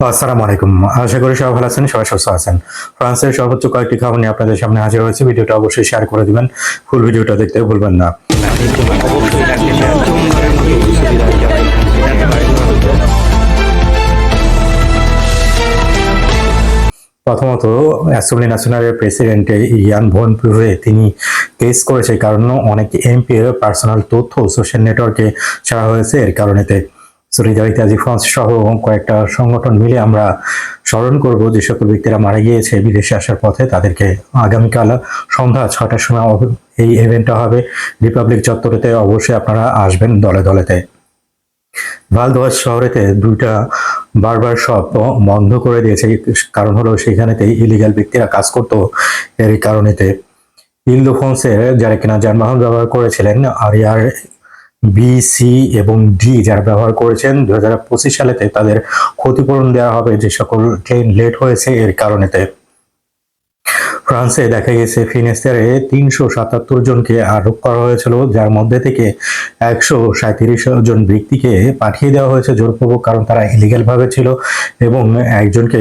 আসসালামু আলাইকুম। আশা করি সবাই ভালো আছেন, সবাই সুস্থ আছেন। ফ্রান্সের সর্বোচ্চ কয়েকটি খবর নিয়ে আপনাদের সামনে হাজির হয়েছে। ভিডিওটা অবশ্যই শেয়ার করে দিবেন, ফুল ভিডিওটা দেখতে ভুলবেন না। প্রথমত, অ্যাসেম্বলি ন্যাশনালের প্রেসিডেন্ট ইয়ান ভন পিভে তিনি কেস করেছে, কারণ অনেক এমপি এর পার্সোনাল তথ্য সোশ্যাল নেটওয়ার্কে ছাড়া হয়েছে। এর কারণেতে সলিদারিতে আজি ফ্রান্স সহ কয়েকটা সংগঠন মিলে আমরা স্মরণ করব যে সকল ব্যক্তিরা মারা গিয়েছে বিদেশে আসার পথে, তাদেরকে আগামীকাল সন্ধ্যা ছটার সময় এই ইভেন্টটা হবে। রিপাবলিক চত্বরেতে অবশ্যই আপনারা আসবেন দলে দলেতে। ভালদোয়াজ শহরেতে দুইটা বারবার শপ বন্ধ করে দিয়েছে। কারণ হলো সেখানেতে ইলিগাল ব্যক্তিরা কাজ করতো এর কারণেতে। ইলদোফন্সের যারা কিনা যানবাহন ব্যবহার করেছিলেন, আরিয়ার বি সি এবং ডি যারা ব্যবহার করেছেন দু হাজার পঁচিশ সালেতে তাদের ক্ষতিপূরণ দেওয়া হবে। যে সকল ট্রেন লেট হয়েছে, এর কারণেতে ফ্রান্সে দেখা গেছে, ফিনেস্তারে তিনশো সাতাত্তর জনকে আটক করা হয়েছিল, যার মধ্যে থেকে একশো সাঁত্রিশ জন ব্যক্তিকে পাঠিয়ে দেওয়া হয়েছে জোরপূর্বক, কারণ তারা ইলিগাল ভাবে ছিল এবং একজনকে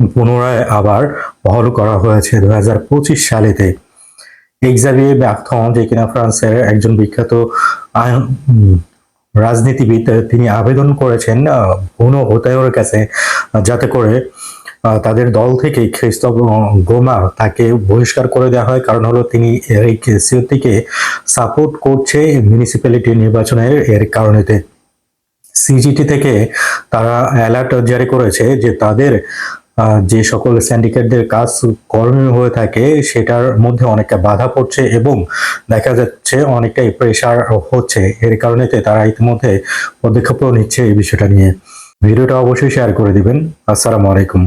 পুনরায় আবার বহাল করা হয়েছে দু হাজার পঁচিশ সালেতে। এক্সাভিয়ে ব্যাকথন যে কিনা ফ্রান্সের একজন বিখ্যাত রাজনীতিবিদ, তিনি আবেদন করেছেন বুনো হোতায়োর কাছে যাতে করে তাদের দল থেকে খ্রিস্ট গোমা তাকে বহিষ্কার করে দেওয়া হয়। কারণ হলো, তিনি এরিক সিওতিকে সাপোর্ট করছে মিউনিসিপ্যালিটি নির্বাচনের এর কারণেতে। সিজিটি থেকে তারা অ্যালার্ট জারি করেছে যে তাদের যে সকল সিন্ডিকেটদের কাজ করণীয় হয়ে থাকে, সেটার মধ্যে অনেকটা বাধা পড়ছে এবং দেখা যাচ্ছে অনেকটাই প্রেশার হচ্ছে। এর কারণেতে তারা ইতিমধ্যে পদক্ষেপও নিচ্ছে এই বিষয়টা নিয়ে। ভিডিওটা অবশ্যই শেয়ার করে দিবেন। আসসালামু আলাইকুম।